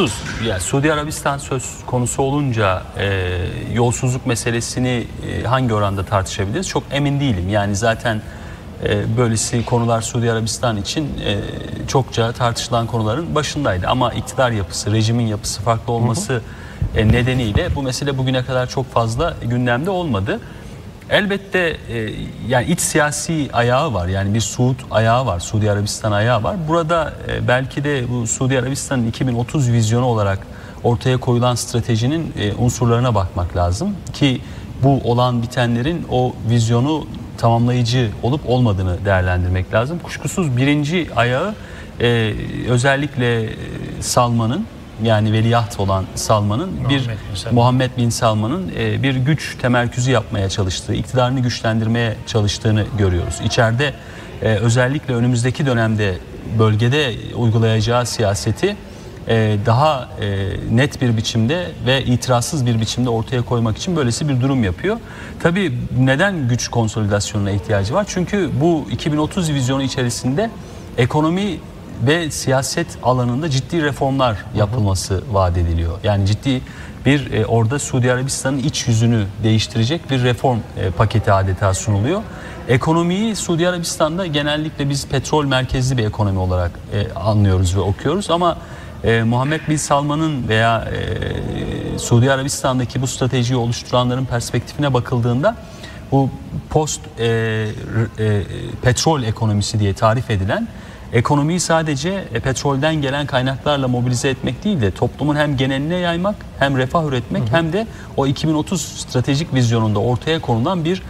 kuşkusuz yani Suudi Arabistan söz konusu olunca e, yolsuzluk meselesini e, hangi oranda tartışabiliriz çok emin değilim. Yani zaten e, böylesi konular Suudi Arabistan için e, çokça tartışılan konuların başındaydı. Ama iktidar yapısı, rejimin yapısı farklı olması e, nedeniyle bu mesele bugüne kadar çok fazla gündemde olmadı. Elbette e, yani iç siyasi ayağı var yani bir Suud ayağı var Suudi Arabistan ayağı var. Burada e, belki de bu Suudi Arabistan'ın 2030 vizyonu olarak ortaya koyulan stratejinin e, unsurlarına bakmak lazım ki bu olan bitenlerin o vizyonu tamamlayıcı olup olmadığını değerlendirmek lazım. Kuşkusuz birinci ayağı e, özellikle e, Salman'ın yani veliaht olan Salman'ın bir bin Salman. Muhammed bin Salman'ın e, bir güç temerküzü yapmaya çalıştığı, iktidarını güçlendirmeye çalıştığını görüyoruz. İçeride e, özellikle önümüzdeki dönemde bölgede uygulayacağı siyaseti e, daha e, net bir biçimde ve itirazsız bir biçimde ortaya koymak için böylesi bir durum yapıyor. Tabii neden güç konsolidasyonuna ihtiyacı var? Çünkü bu 2030 vizyonu içerisinde ekonomi ve siyaset alanında ciddi reformlar yapılması vaat ediliyor. Yani ciddi bir e, orada Suudi Arabistan'ın iç yüzünü değiştirecek bir reform e, paketi adeta sunuluyor. Ekonomiyi Suudi Arabistan'da genellikle biz petrol merkezli bir ekonomi olarak e, anlıyoruz ve okuyoruz ama e, Muhammed Bin Salman'ın veya e, Suudi Arabistan'daki bu stratejiyi oluşturanların perspektifine bakıldığında bu post e, e, petrol ekonomisi diye tarif edilen ekonomiyi sadece e, petrolden gelen kaynaklarla mobilize etmek değil de toplumun hem geneline yaymak hem refah üretmek hem de o 2030 stratejik vizyonunda ortaya konulan bir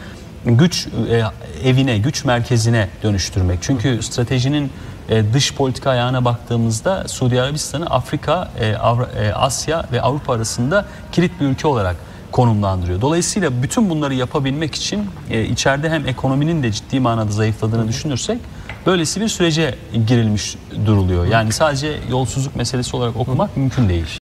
güç e, evine, güç merkezine dönüştürmek. Çünkü stratejinin e, dış politika ayağına baktığımızda Suudi Arabistan'ı Afrika, Asya ve Avrupa arasında kilit bir ülke olarak konumlandırıyor. Dolayısıyla bütün bunları yapabilmek için içeride hem ekonominin de ciddi manada zayıfladığını düşünürsek böylesi bir sürece girilmiş duruluyor. Yani sadece yolsuzluk meselesi olarak okumak mümkün değil.